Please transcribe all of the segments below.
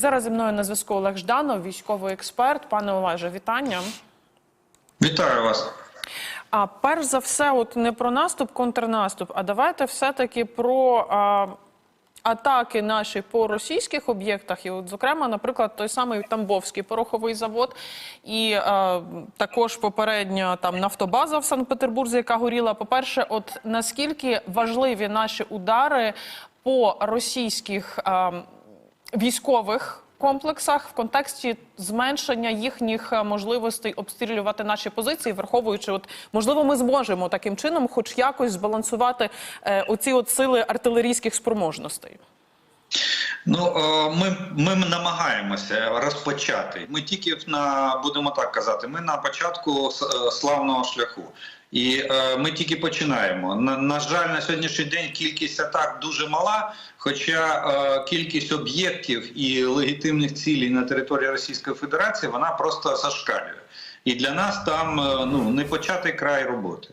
Зараз зі мною на зв'язку Олег Жданов, військовий експерт. Пане Олеже, вітання. Вітаю вас. А перш за все, от не про наступ, контрнаступ, а давайте все-таки про а, атаки наші по російських об'єктах. І, от, зокрема, наприклад, той самий Тамбовський пороховий завод, і а, також попередня там нафтобаза в Санкт-Петербурзі, яка горіла. По-перше, от наскільки важливі наші удари по російських а, військових комплексах в контексті зменшення їхніх е, можливостей обстрілювати наші позиції, враховуючи, от можливо, ми зможемо таким чином, хоч якось збалансувати е, оці от сили артилерійських спроможностей. Ну е, ми, ми намагаємося розпочати. Ми тільки на будемо так казати. Ми на початку е, славного шляху. І е, ми тільки починаємо. На, на жаль, на сьогоднішній день кількість атак дуже мала, хоча е, кількість об'єктів і легітимних цілей на території Російської Федерації вона просто зашкалює. І для нас там е, ну не початий край роботи.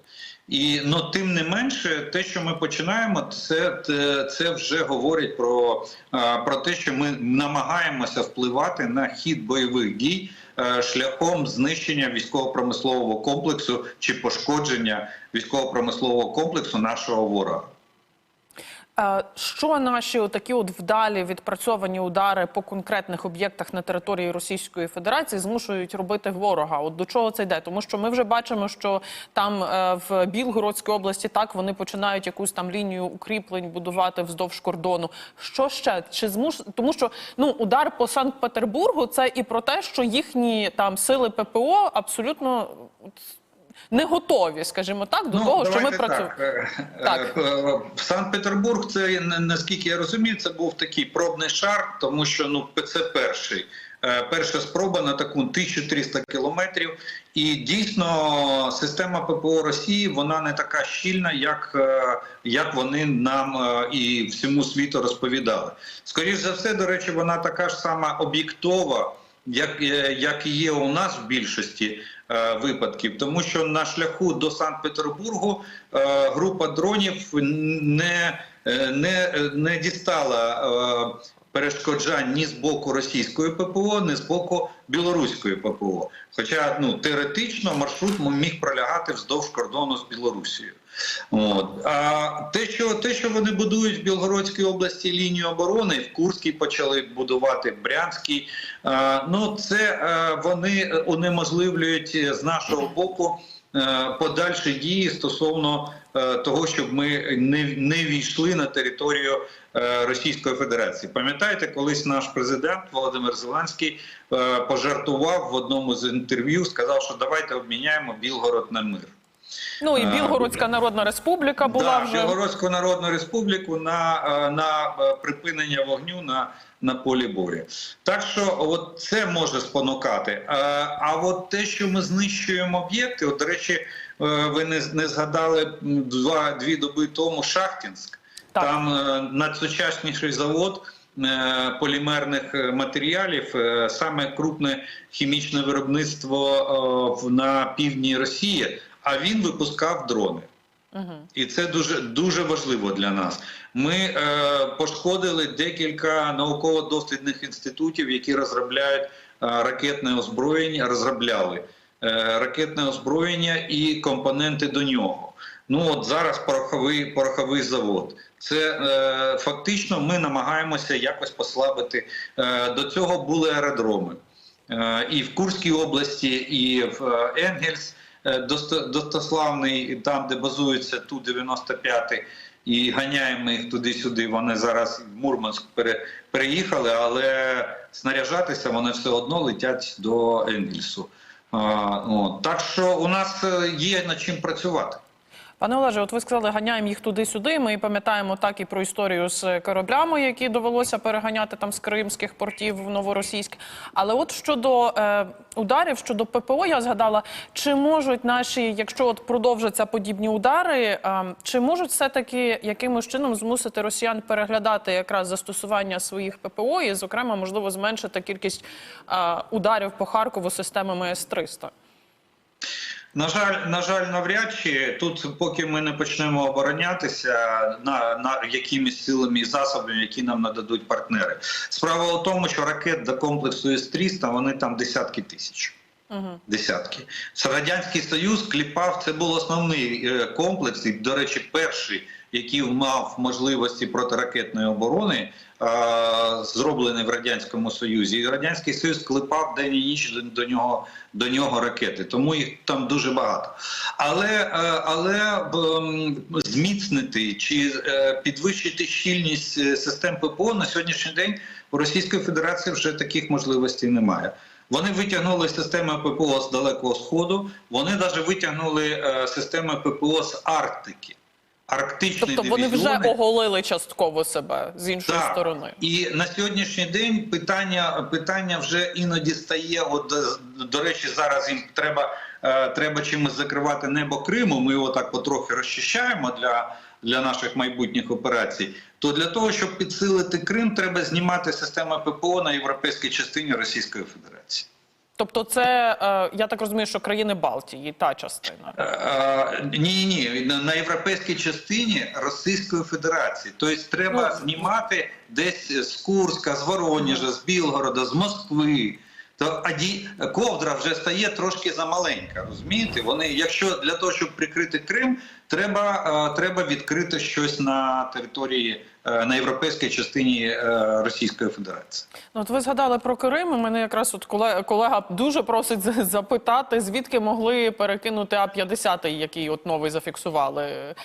І ну тим не менше, те, що ми починаємо, це, це, це вже говорить про, а, про те, що ми намагаємося впливати на хід бойових дій е, шляхом знищення військово-промислового комплексу чи пошкодження військово-промислового комплексу нашого ворога. Е, Що наші такі от вдалі відпрацьовані удари по конкретних об'єктах на території Російської Федерації змушують робити ворога? От до чого це йде? Тому що ми вже бачимо, що там е, в Білгородській області так вони починають якусь там лінію укріплень будувати вздовж кордону. Що ще чи змуш... тому, що ну удар по Санкт-Петербургу це і про те, що їхні там сили ППО абсолютно не готові, скажімо так, до того, що ми працюємо. так. Е, е, Так. е, Санкт-Петербург, це на- наскільки я розумію, це був такий пробний шар, тому що ну це перший. е, Перша спроба на таку 1300 кілометрів, і дійсно система ППО Росії вона не така щільна, як, як вони нам і всьому світу розповідали. Скоріше за все, до речі, вона така ж сама об'єктова, як, е, як і є у нас в більшості е, випадків, тому що на шляху до Санкт-Петербургу е, група дронів не, е, не, не дістала. Е, Перешкоджань ні з боку російської ППО, ні з боку білоруської ППО. Хоча ну теоретично маршрут міг пролягати вздовж кордону з Білорусією. От а те, що те, що вони будують в Білгородській області лінію оборони, в Курській почали будувати Брянській. А, ну це е, вони унеможливлюють з нашого боку е, подальші дії стосовно е, того, щоб ми не, не війшли на територію е, Російської Федерації. Пам'ятаєте, колись наш президент Володимир Зеленський е, пожартував в одному з інтерв'ю, сказав, що давайте обміняємо Білгород на мир. Ну і Е, Білгородська Народна Республіка була да, вже. Білгородську Народну Республіку на, е, на е, припинення вогню на, на полі бою. Так що от це може спонукати. А от те, що ми знищуємо об'єкти, от, до речі, ви не, не згадали два, дві доби тому Шахтінськ. Так. Там надсучасніший завод. Полімерних матеріалів саме крупне хімічне виробництво на півдні Росії, а він випускав дрони. І це дуже дуже важливо для нас. Ми е, пошкодили декілька науково-дослідних інститутів, які розробляють е, ракетне озброєння, розробляли е, ракетне озброєння і компоненти до нього. Ну от зараз пороховий пороховий завод. Це е, фактично ми намагаємося якось послабити. Е, до цього були аеродроми е, і в Курській області, і в е, Енгельс. Е, Достославний, там, де базується Ту-95, і ганяємо їх туди-сюди. Вони зараз в Мурманськ переїхали, але снаряжатися вони все одно летять до Енгельсу. Так що у нас е, є над чим працювати. Пане Олеже, от ви сказали, ганяємо їх туди-сюди. Ми пам'ятаємо так і про історію з кораблями, які довелося переганяти там з кримських портів в новоросійськ. Але от щодо е, ударів, щодо ППО, я згадала, чи можуть наші, якщо от продовжаться подібні удари, е, чи можуть все-таки якимось чином змусити росіян переглядати якраз застосування своїх ППО і, зокрема, можливо, зменшити кількість е, ударів по Харкову системами С-300? На жаль, на жаль, навряд чи тут, поки ми не почнемо оборонятися на, на якимись силами і засобами, які нам нададуть партнери. Справа у тому, що ракет до комплексу С-300, вони там десятки тисяч. Угу. Десятки. Радянський Союз кліпав, це був основний е, комплекс, і, до речі, перший, який мав можливості протиракетної оборони, зроблений в Радянському Союзі. І Радянський Союз клепав день і ніч до, нього до нього ракети, тому їх там дуже багато. Але, е, але зміцнити чи е, підвищити щільність е, систем ППО на сьогоднішній день у Російської Федерації вже таких можливостей немає. Вони витягнули системи ППО з Далекого Сходу, вони навіть витягнули е, системи ППО з Арктики. Арктичні Тобто вони вже оголили частково себе з іншої Так. сторони. І на сьогоднішній день питання, питання вже іноді стає. От до речі, зараз їм треба, е, треба чимось закривати небо Криму. Ми його так потрохи розчищаємо для, для наших майбутніх операцій. То для того, щоб підсилити Крим, треба знімати систему ППО на європейській частині Російської Федерації. Тобто, це е, я так розумію, що країни Балтії, та частина. Е, Ні, ні, на- на європейській частині Російської Федерації. Тобто треба Ну, знімати десь з Курська, з Воронежа, з Білгорода, з Москви. То аді ковдра вже стає трошки замаленька. Розумієте? Вони, якщо для того, щоб прикрити Крим, треба, е, треба відкрити щось на території е, на європейській частині е, Російської Федерації. Ну, от ви згадали про Крим. і Мене якраз от колега, дуже просить за- запитати, звідки могли перекинути А-50, який от новий зафіксували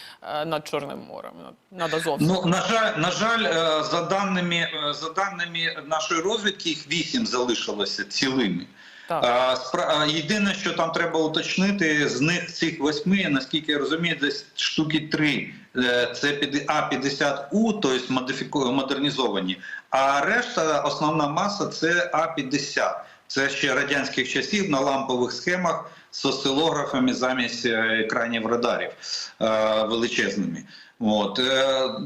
над Чорним морем, над, Азовським. Ну на жаль, на жаль, за даними за даними нашої розвідки, їх вісім залишилося цілими. А, а, Єдине, що там треба уточнити, з них цих восьми, наскільки я розумію, десь штуки три е, це А-50У, тобто модифіку- модернізовані, а решта, основна маса це А-50. Це ще радянських часів на лампових схемах з осцилографами замість е, екранів радарів е, величезними. От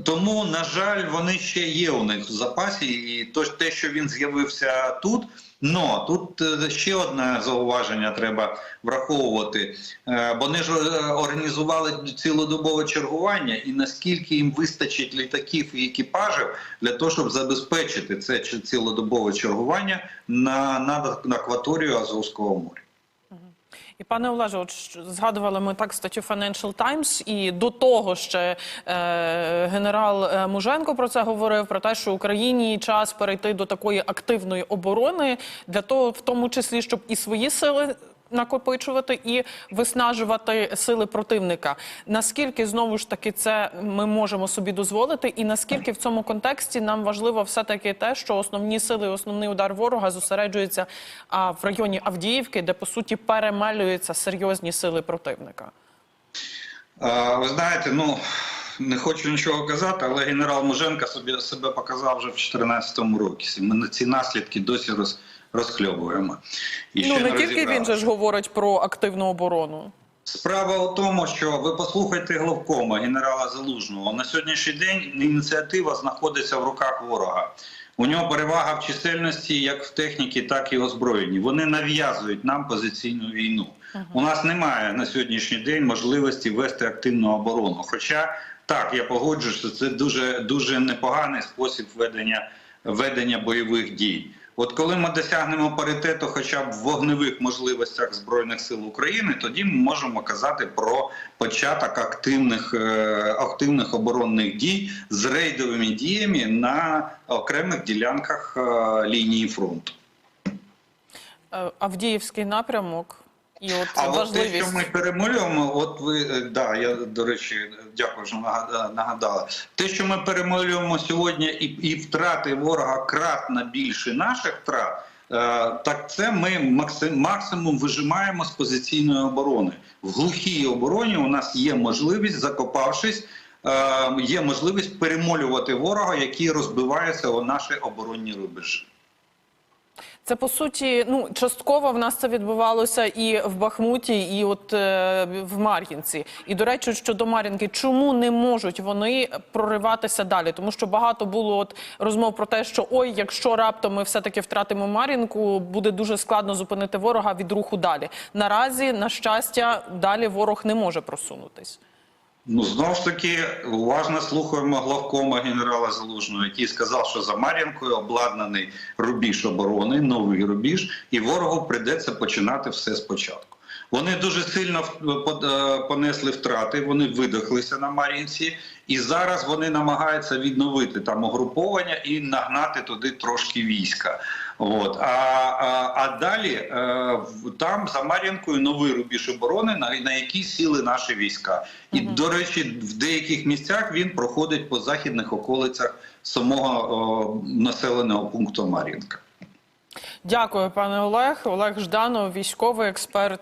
тому, на жаль, вони ще є у них в запасі, і те, що він з'явився тут. Но тут е, ще одне зауваження треба враховувати. Бо Вони ж е, організували цілодобове чергування, і наскільки їм вистачить літаків і екіпажів для того, щоб забезпечити це цілодобове чергування на, на, на акваторію Азовського моря. І пане Олеже, от згадували ми так статтю Financial Times, і до того ще е, генерал е, Муженко про це говорив: про те, що Україні час перейти до такої активної оборони для того, в тому числі, щоб і свої сили. Накопичувати і виснажувати сили противника. Наскільки знову ж таки це ми можемо собі дозволити, і наскільки в цьому контексті нам важливо все таки те, що основні сили, основний удар ворога зосереджується в районі Авдіївки, де по суті перемелюються серйозні сили противника. Ви знаєте, ну не хочу нічого казати, але генерал Муженко собі себе показав вже в 2014 році. Ми на ці наслідки досі роз, розхльобуємо. І ну не тільки він же ж говорить про активну оборону. Справа у тому, що ви послухайте главкома генерала Залужного. На сьогоднішній день ініціатива знаходиться в руках ворога. У нього перевага в чисельності як в техніці, так і озброєнні. Вони нав'язують нам позиційну війну. У нас немає на сьогоднішній день можливості вести активну оборону. Хоча так, я погоджуюся, це дуже дуже непоганий спосіб ведення, ведення бойових дій. От коли ми досягнемо паритету, хоча б в вогневих можливостях збройних сил України, тоді ми можемо казати про початок активних е, активних оборонних дій з рейдовими діями на окремих ділянках е, лінії фронту. Е, Авдіївський напрямок і от А от те, що ми перемолюємо, от ви е, да, я до речі, дякую, що нагадала. Те, що ми перемолюємо сьогодні, і, і втрати ворога кратно більше наших втрат. е, Так це ми максим- максимум вижимаємо з позиційної оборони. В глухій обороні у нас є можливість, закопавшись, е, є можливість перемолювати ворога, який розбивається у наші оборонні рубежі. Це по суті, ну частково в нас це відбувалося і в Бахмуті, і от е, в Мар'їнці. І до речі, щодо Мар'їнки, чому не можуть вони прориватися далі? Тому що багато було от розмов про те, що ой, якщо раптом ми все таки втратимо Мар'їнку, буде дуже складно зупинити ворога від руху далі. Наразі, на щастя, далі ворог не може просунутись. Ну, знову ж таки, уважно слухаємо главкома генерала Залужного, який сказав, що за Мар'янкою обладнаний рубіж оборони, новий рубіж, і ворогу прийдеться починати все спочатку. Вони дуже сильно е, понесли втрати, вони видохлися на Мар'їнці, і зараз вони намагаються відновити там угруповання і нагнати туди трошки війська. От. А, а, а далі е, там за Мар'їнкою новий рубіж оборони, на, на який сіли наші війська. І, до речі, в деяких місцях він проходить по західних околицях самого о, населеного пункту Мар'їнка. Дякую, пане Олег. Олег Жданов, військовий експерт.